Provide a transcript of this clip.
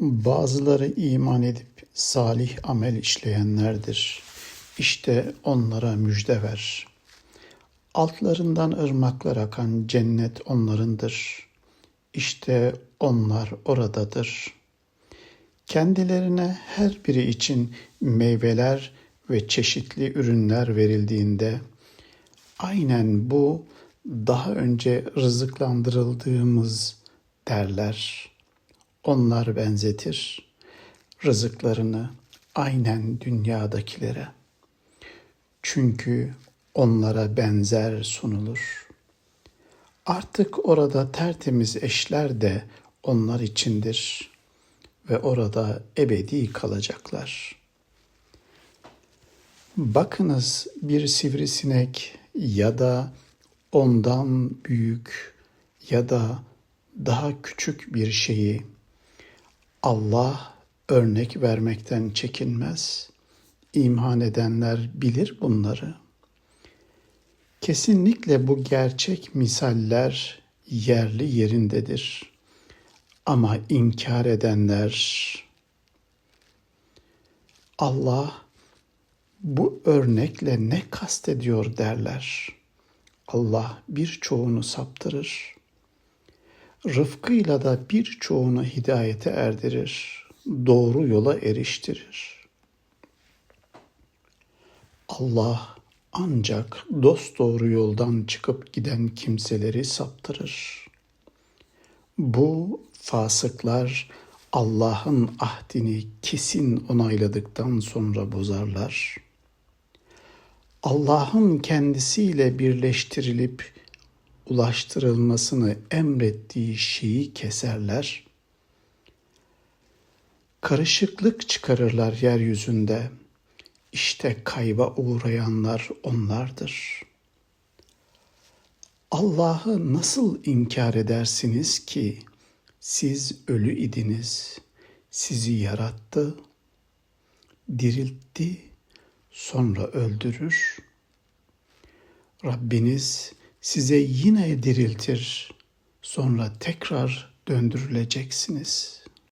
Bazıları iman edip salih amel işleyenlerdir. İşte onlara müjde ver. Altlarından ırmaklar akan cennet onlarındır. İşte onlar oradadır. Kendilerine her biri için meyveler ve çeşitli ürünler verildiğinde aynen bu daha önce rızıklandırıldığımız derler. Onlar benzetir rızıklarını aynen dünyadakilere. Çünkü onlara benzer sunulur. Artık orada tertemiz eşler de onlar içindir ve orada ebedi kalacaklar. Bakınız bir sivrisinek ya da ondan büyük ya da daha küçük bir şeyi Allah örnek vermekten çekinmez. İman edenler bilir bunları. Kesinlikle bu gerçek misaller yerli yerindedir. Ama inkar edenler Allah bu örnekle ne kastediyor derler. Allah birçoğunu saptırır. Rıfkıyla da birçoğunu hidayete erdirir. Doğru yola eriştirir. Allah ancak dost doğru yoldan çıkıp giden kimseleri saptırır. Bu fasıklar Allah'ın ahdini kesin onayladıktan sonra bozarlar. Allah'ın kendisiyle birleştirilip ulaştırılmasını emrettiği şeyi keserler. Karışıklık çıkarırlar yeryüzünde. İşte kayba uğrayanlar onlardır. Allah'ı nasıl inkar edersiniz ki siz ölü idiniz, sizi yarattı, diriltti, sonra öldürür. Rabbiniz size yine diriltir, sonra tekrar döndürüleceksiniz.''